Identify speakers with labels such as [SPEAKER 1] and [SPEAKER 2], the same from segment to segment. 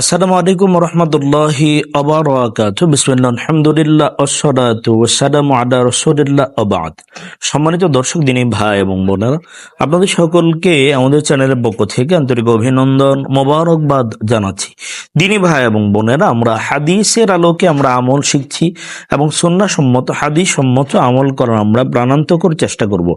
[SPEAKER 1] আসসালামু আলাইকুম রহমতুল্লাহি আবরাকাত বিসমিল্লাহ, আলহামদুলিল্লাহ আবাদ সম্মানিত দর্শক, দিনী ভাই এবং বোনেরা, আপনাদের সকলকে আমাদের চ্যানেলের পক্ষ থেকে আন্তরিক অভিনন্দন মোবারকবাদ জানাচ্ছি। দিনী ভাই এবং বোনেরা, আমরা হাদিসের আলোকে আমরা আমল শিখছি এবং সন্না সম্মত হাদিস সম্মত আমল করার আমরা প্রাণান্তকর চেষ্টা করব।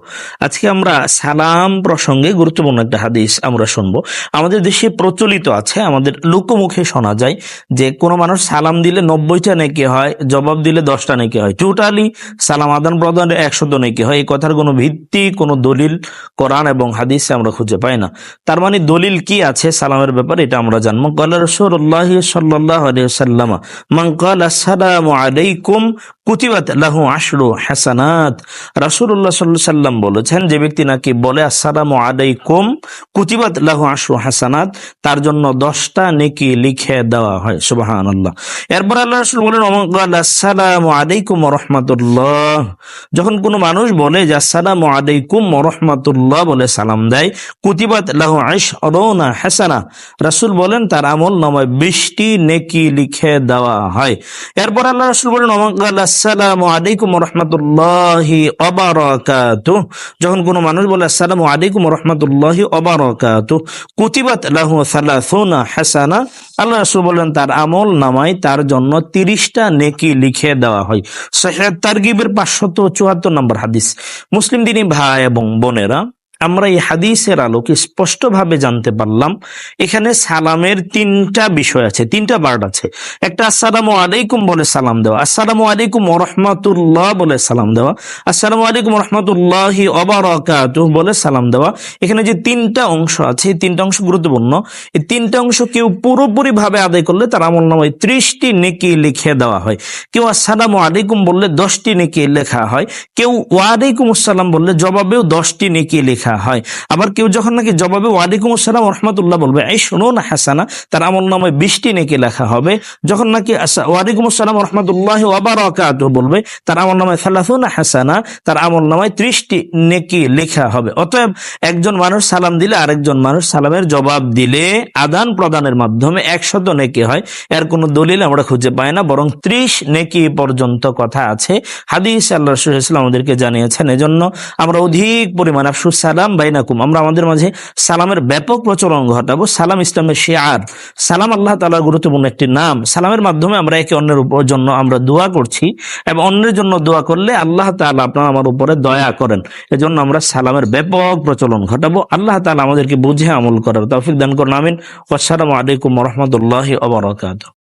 [SPEAKER 1] আজকে আমরা সালাম প্রসঙ্গে গুরুত্বপূর্ণ একটা হাদিস আমরা শুনব। আমাদের দেশে প্রচলিত আছে, আমাদের লোকমুখে শোনা যায় যে কোনো মানুষ সালাম দিলে নব্বইটা নেকি হয়, জবাব দিলে দশটা নেকি হয়। টোটালি সালাম আদান প্রদানে একশত নেকি হয়। এই কথার কোনো ভিত্তি, কোনো দলিল কোরআন এবং হাদিসে আমরা খুঁজে পাই না। তার মানে দলিল কি আছে সালামের ব্যাপারে এটা আমরা জানব। কাল্লা রসুল্লাহ সাল্লাহ সাল্লামা মান আসসালাম আলাইকুম কুতিবাত লাহু আশরু হাসানাত। সাল্লাল্লাহু সাল্লাম বলেছেন, যে ব্যক্তি নাকি বলে, আসসালামু আলাইকুম, কুতিবাত লাহু আশরু হাসানাত তার জন্য দশটা নেকি লিখে দেওয়া হয়। সুবহানাল্লাহ। এরপর আল্লাহ রাসূল বলেন আসসালামু যখন কোনো মানুষ বলে যে, আসসালামু আলাইকুম রাহমাতুল্লাহ বলে সালাম দেয়, কুতিবাত লাহু আশরুনা হাসানা রাসূল বলেন, তার আমল নামায় 20টি নেকি লিখে দেওয়া হয়। এরপর আল্লাহ রাসূল বলেন ক্বাল আসসালামু আলাইকুম রহমতুল্লাহি অবারকাতু। যখন কোনো মানুষ বলে, আসসালামু আলাইকুম রহমতুল্লাহি অবারকাতু কুতিবাত লাহু সালাসুনা হাসানা। আল্লাহ রাসূল বলেন, তার আমল নামায় তার জন্য তিরিশটা নেকি লিখে দেওয়া হয়। সহিহ তারগিবের পাঁচশত চুয়াত্তর নম্বর হাদিস। মুসলিম দিনী ভাই এবং বোনেরা আমরা এই হাদিসের আলোকে স্পষ্টভাবে জানতে পারলাম, এখানে সালামের তিনটা বিষয় আছে, তিনটা পার্ট আছে। একটা আসসালামু আলাইকুম বলে সালাম দেওয়া, আসসালামু আলাইকুম রহমতুল্লাহ বলে সালাম দেওয়া, আসসালামু আলাইকুম রহমতুল্লাহি বলে সালাম দেওয়া। এখানে যে তিনটা অংশ আছে, এই তিনটা অংশ গুরুত্বপূর্ণ। এই তিনটা অংশ কেউ পুরোপুরি ভাবে আদায় করলে তার আমল নামায় ত্রিশটি নেকি লিখে দেওয়া হয়। কেউ আসসালামু আলাইকুম বললে দশটি নেকি লেখা হয়, কেউ ওয়ালাইকুম আসসালাম বললে জবাবেও দশটি নেকি লেখা হয়। আবার কেউ যখন নাকি জবাবে ওয়ালাইকুম আসসালাম রহমতুল্লাহ বলবে, এই শোনো না হাসানা, তার আমল নামায় বৃষ্টি নেকি লেখা হবে? যখন নাকি ওয়ালাইকুম আসসালাম রহমতুল্লাহ ওয়াবারাকাত বলবে, তার আমল নামায় সালাসুনা হাসানা, তার আমল নামায় ত্রিশটি নেকি লেখা হবে। অতএব একজন মানুষ সালাম দিলে আরেকজন মানুষ সালামের জবাব দিলে আদান প্রদানের মাধ্যমে একশত নেকি হয়। এর কোনো দলিল আমরা খুঁজে পাই না, বরং ত্রিশ নেকি পর্যন্ত কথা আছে। হাদিস আল্লাহ আমাদেরকে জানিয়েছেন, এজন্য আমরা অধিক পরিমাণ আফসুস সালাম বাইনাকুম। আমরা আমাদের মাঝে সালামের ব্যাপক প্রচলন ঘটাবো। সালাম ইসলামের শেয়ার। সালাম আল্লাহ তালার গুরুত্বপূর্ণ একটি নাম। সালামের মাধ্যমে আমরা একে অন্যের উপর জন্য আমরা দোয়া করছি এবং অন্যের জন্য দোয়া করলে আল্লাহ তাআলা আপনার আমার উপরে দয়া করেন। এজন্য আমরা সালামের ব্যাপক প্রচলন ঘটাবো। আল্লাহ তাআলা আমাদেরকে বুঝে আমল করার তৌফিক দান করুন। আমিন। আসসালামু আলাইকুম রহমতুল্লাহ ওবরাকাত